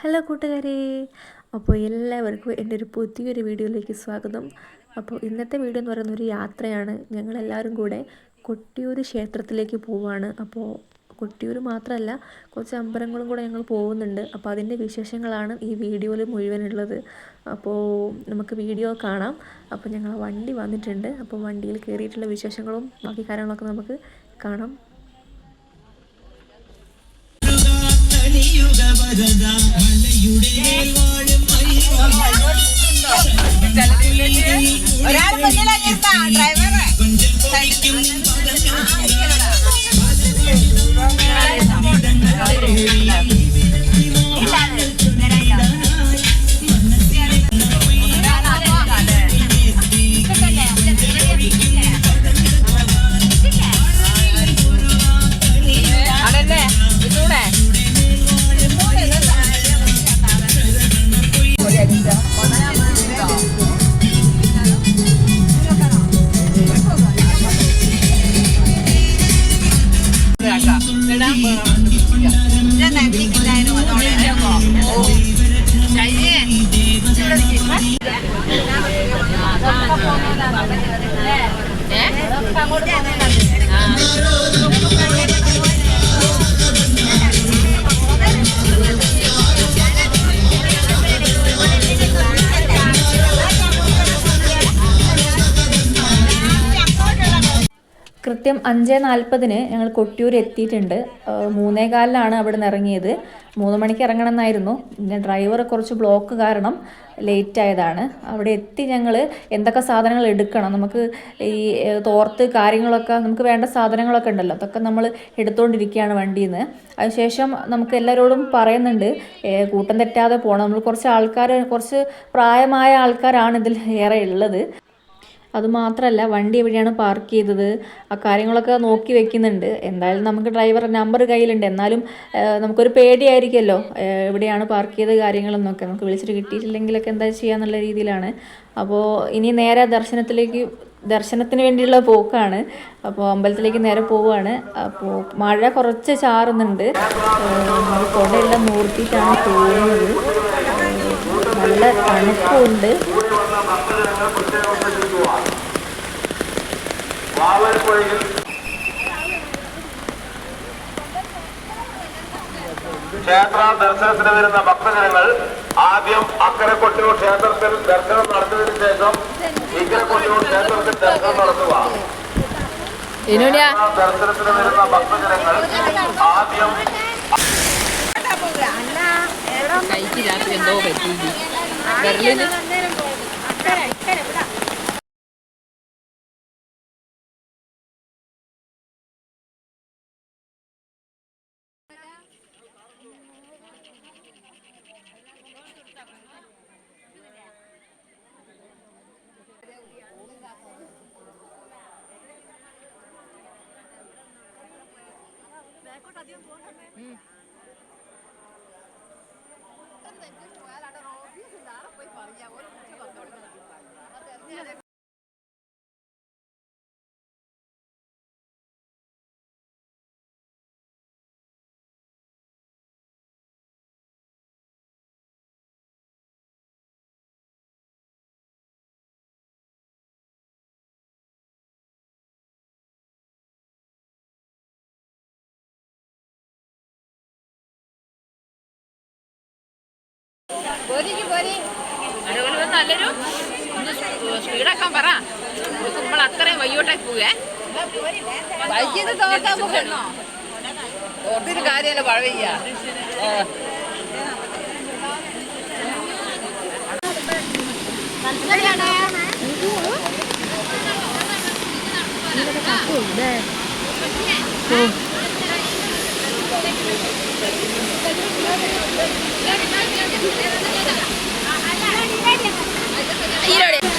Hello കൂട്ടുകാരെ. അപ്പോൾ എല്ലാവർക്കും എന്റെ ഒരു പുതിയൊരു വീഡിയോയിലേക്ക് സ്വാഗതം. അപ്പോൾ ഇന്നത്തെ വീഡിയോ എന്ന് പറയുന്ന ഒരു യാത്രയാണ്. ഞങ്ങളെല്ലാവരും കൂടെ കൊട്ടിയൂർ ക്ഷേത്രത്തിലേക്ക് പോവുകയാണ് അപ്പോൾ കൊട്ടിയൂർ മാത്രമല്ല കുറച്ച് അമ്പലങ്ങളും കൂടെ ഞങ്ങൾ പോകുന്നുണ്ട്. അപ്പോൾ അതിന്റെ വിശേഷങ്ങളാണ് ഈ വീഡിയോയിൽ മുഴുവനുള്ളത്. അപ്പോൾ നമുക്ക് വീഡിയോ കാണാം. അപ്പോൾ ഞങ്ങൾ വണ്ടി വന്നിട്ടുണ്ട്. അപ്പോൾ വണ്ടിയിൽ കയറിയിട്ടുള്ള വിശേഷങ്ങളും ബാക്കി കാര്യങ്ങളൊക്കെ നമുക്ക് കാണാം. ഒരാൾ മുന്നിലാ ഡ്രൈവർ അതല്ലേ കൃത്യം അഞ്ച് നാൽപ്പതിന് ഞങ്ങൾ കൊട്ടിയൂർ എത്തിയിട്ടുണ്ട്. മൂന്നേ കാലിലാണ് അവിടെ നിന്ന് ഇറങ്ങിയത്. മൂന്ന് മണിക്ക് ഇറങ്ങണം എന്നായിരുന്നു പിന്നെ ഡ്രൈവർ കുറച്ച് ബ്ലോക്ക് കാരണം ലേറ്റ് ആയതാണ് അവിടെ എത്തി ഞങ്ങൾ എന്തൊക്കെ സാധനങ്ങൾ എടുക്കണം. നമുക്ക് ഈ തോർത്ത് കാര്യങ്ങളൊക്കെ നമുക്ക് വേണ്ട സാധനങ്ങളൊക്കെ ഉണ്ടല്ലോ. അതൊക്കെ നമ്മൾ എടുത്തുകൊണ്ടിരിക്കുകയാണ് വണ്ടിയിൽ നിന്ന് അതിനുശേഷം നമുക്ക് എല്ലാവരോടും പറയുന്നുണ്ട് കൂട്ടം തെറ്റാതെ പോകണം നമ്മൾ കുറച്ച് ആൾക്കാർ കുറച്ച് പ്രായമായ ആൾക്കാരാണ് ഇതിൽ ഏറെ ഉള്ളത്. അതുമാത്രമല്ല വണ്ടി എവിടെയാണ് പാർക്ക് ചെയ്തത് ആ കാര്യങ്ങളൊക്കെ നോക്കി വെക്കുന്നുണ്ട്. എന്തായാലും നമുക്ക് ഡ്രൈവർ നമ്പർ കയ്യിലുണ്ട്. എന്നാലും നമുക്കൊരു പേടിയായിരിക്കുമല്ലോ എവിടെയാണ് പാർക്ക് ചെയ്ത കാര്യങ്ങളെന്നൊക്കെ. നമുക്ക് വിളിച്ചിട്ട് കിട്ടിയിട്ടില്ലെങ്കിലൊക്കെ എന്താ ചെയ്യാന്നുള്ള രീതിയിലാണ്. അപ്പോൾ ഇനി നേരെ ദർശനത്തിലേക്ക് ദർശനത്തിന് വേണ്ടിയുള്ള പോക്കാണ്. അപ്പോൾ അമ്പലത്തിലേക്ക് നേരെ പോവുകയാണ് അപ്പോൾ മഴ കുറച്ച് ചാറുന്നുണ്ട്. കുടയെല്ലാം മൂർത്തിയിട്ടാണ് പോകുന്നത്. നല്ല തണുപ്പുണ്ട്. ക്ഷേത്ര ദർശനത്തിന് വരുന്ന ഭക്തജനങ്ങൾ ആദ്യം അക്കരെ കൊട്ടിയൂർ ക്ഷേത്രത്തിൽ ദർശനം നടത്തിയതിനു ശേഷം ഇക്കരെ കൊട്ടിയൂർ ക്ഷേത്രത്തിൽ ദർശനം നടത്തുക. ദർശനത്തിന് വരുന്ന ഭക്തജനങ്ങൾ ആദ്യം കൈക്ക് രാത്രി എന്തോ പറ്റി cái này cái này mới đặt Mm. Tanto in questo è la loro vita da poi fare gli lavori. ബെർലിന് അതുപോലെ നല്ലൊരു ഒന്ന് സ്പീഡാക്കാൻ പറ. നമ്മൾ അത്രയും വയ്യോട്ടെ പോവേ. വൈകിയത് തോട്ടാൻ പോകണോ ഓർത്തിന് കാര്യമല്ല മഴ പെയ്യാ നടക്ക്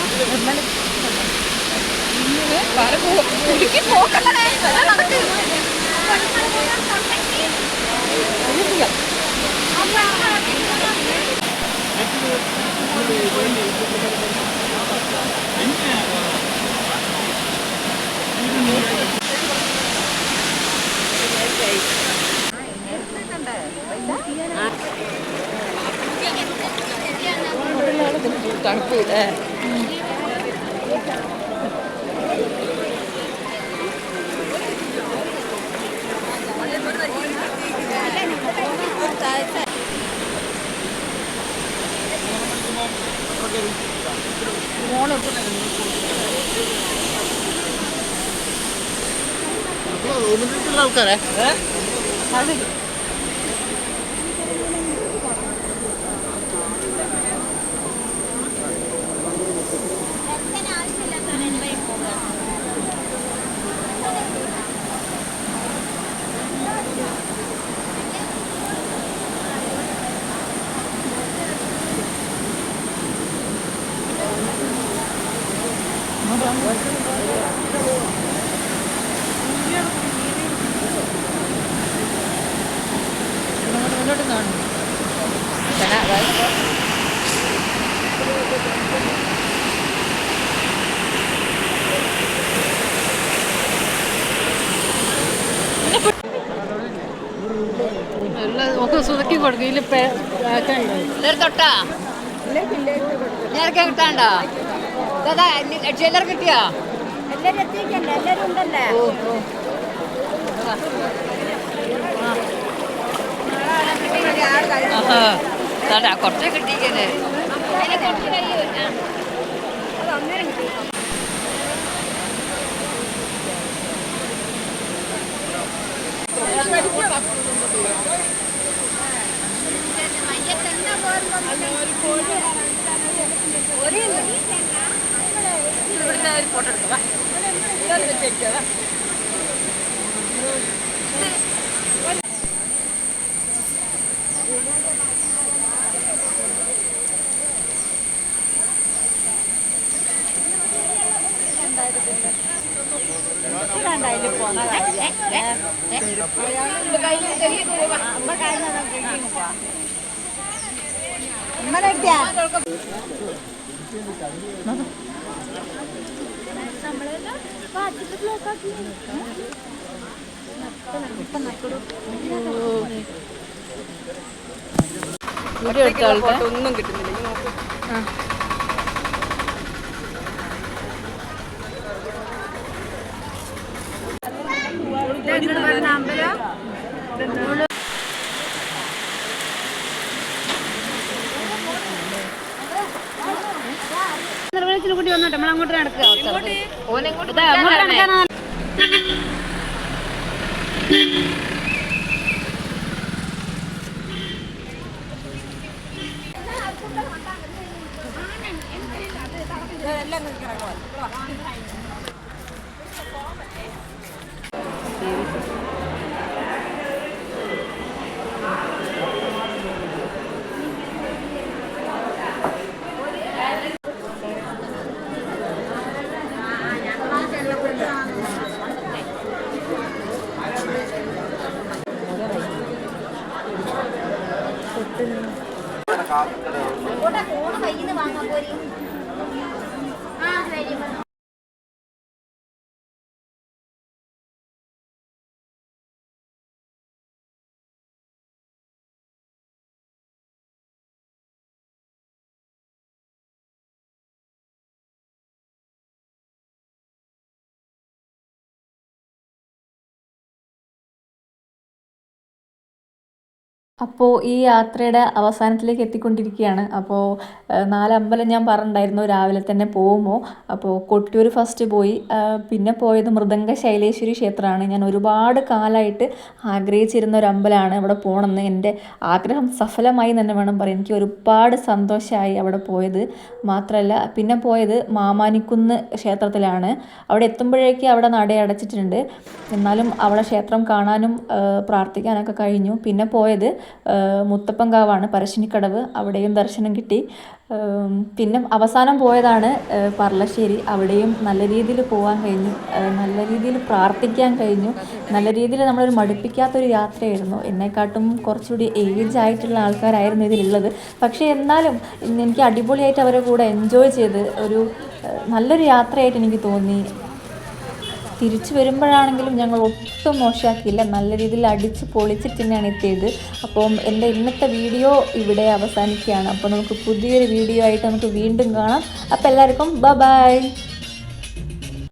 തണുപ്പ് ഇല്ലേ. ആൾക്കാരെ? കൊടുക്കും. ഇതിൽ നേരൊക്കെ കിട്ടാണ്ടോ? ദാദാ ചില്ലർ കിട്ടിയോ? കുറച്ചേ കിട്ടിക്കേ വീഡിയോ എടുത്ത ആളുടെ? ഒന്നും കിട്ടുന്നില്ല. ഈ നോക്ക്. വന്നോട്ടെ നമ്മൾ അങ്ങോട്ട് നടക്കുക ഓനെ ഇങ്ങോട്ട് ഇതാ, അങ്ങോട്ട് നടക്കാനാ ഫോണ് അപ്പോൾ ഈ യാത്രയുടെ അവസാനത്തിലേക്ക് എത്തിക്കൊണ്ടിരിക്കുകയാണ്. അപ്പോൾ നാലമ്പലം ഞാൻ പറഞ്ഞിട്ടുണ്ടായിരുന്നു രാവിലെ തന്നെ പോകുമോ അപ്പോൾ കൊട്ടിയൂർ ഫസ്റ്റ് പോയി. പിന്നെ പോയത് മൃദംഗ ശൈലേശ്വരി ക്ഷേത്രമാണ്. ഞാൻ ഒരുപാട് കാലമായിട്ട് ആഗ്രഹിച്ചിരുന്ന ഒരു അമ്പലമാണ് അവിടെ പോകണമെന്ന്. എന്റെ ആഗ്രഹം സഫലമായി തന്നെ വേണം പറയാൻ. എനിക്ക് ഒരുപാട് സന്തോഷമായി അവിടെ പോയത്. മാത്രമല്ല പിന്നെ പോയത് മാമാനിക്കുന്ന് ക്ഷേത്രത്തിലാണ്. അവിടെ എത്തുമ്പോഴേക്കും അവിടെ നട അടച്ചിട്ടുണ്ട്. എന്നാലും അവിടെ ക്ഷേത്രം കാണാനും പ്രാർത്ഥിക്കാനൊക്കെ കഴിഞ്ഞു. പിന്നെ പോയത് മുത്തപ്പൻകാവാണ് പരശ്ശിനിക്കടവ്. അവിടെയും ദർശനം കിട്ടി. പിന്നെ അവസാനം പോയതാണ് പറളശ്ശേരി അവിടെയും നല്ല രീതിയിൽ പോകാൻ കഴിഞ്ഞു. നല്ല രീതിയിൽ പ്രാർത്ഥിക്കാൻ കഴിഞ്ഞു. നല്ല രീതിയിൽ നമ്മളൊരു മടുപ്പിക്കാത്തൊരു യാത്രയായിരുന്നു. എന്നെക്കാട്ടും കുറച്ചുകൂടി ഏജ് ആയിട്ടുള്ള ആൾക്കാരായിരുന്നു ഇതിലുള്ളത്. പക്ഷേ എന്നാലും എനിക്ക് അടിപൊളിയായിട്ട് അവരെ കൂടെ എൻജോയ് ചെയ്ത് ഒരു നല്ലൊരു യാത്രയായിട്ട് എനിക്ക് തോന്നി. തിരിച്ചു വരുമ്പോഴാണെങ്കിലും ഞങ്ങൾ ഒട്ടും മോശമാക്കിയില്ല. നല്ല രീതിയിൽ അടിച്ച് പൊളിച്ചിട്ട് തന്നെയാണ് എത്തിയത്. അപ്പം എന്റെ ഇന്നത്തെ വീഡിയോ ഇവിടെ അവസാനിക്കുകയാണ്. അപ്പോൾ നമുക്ക് പുതിയൊരു വീഡിയോ ആയിട്ട് നമുക്ക് വീണ്ടും കാണാം. അപ്പോൾ എല്ലാവർക്കും ബ ബൈ